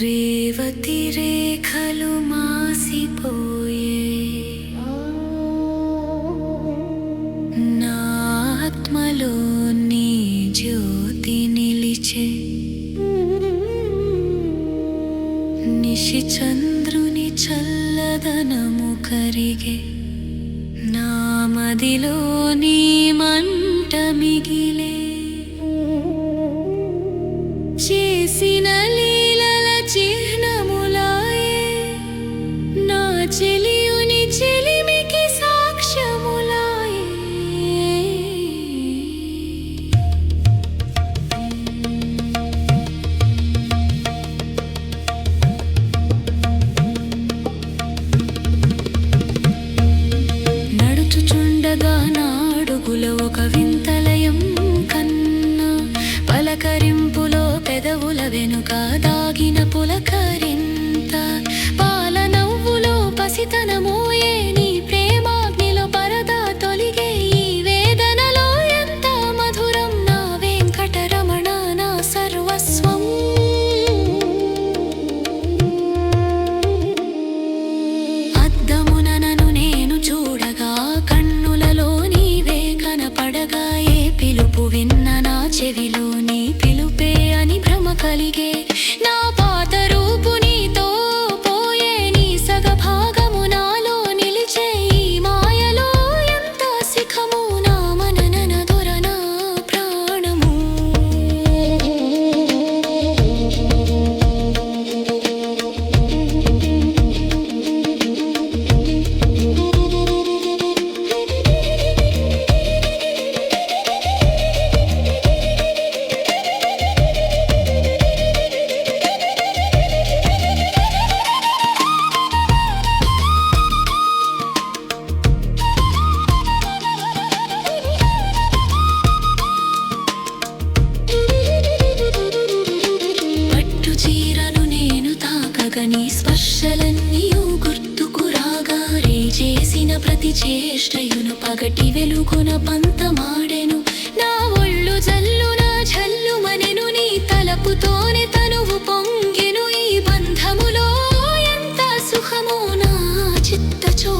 రేవతి రేఖలు మాసిపోయే నాత్మలో నీ జ్యోతి నిలిచే నిశిచంద్రుని చల్లదనము కరిగే నామదిలో నీ మంట నడుచుచుండగా నాడుగుల ఒక వింతలయం. కలిగే నా తాకని స్పర్శలన్నీ గుర్తుకు రాగా రే చేసిన ప్రతి చేష్టయును పగటి వెలుగున పంతమాడెను. నా ఒళ్ళు జల్లు నా జల్లు మనెను నీ తలపుతోనే తనువు పొంగెను. ఈ బంధములో ఎంత సుఖమో నా చిత్తచో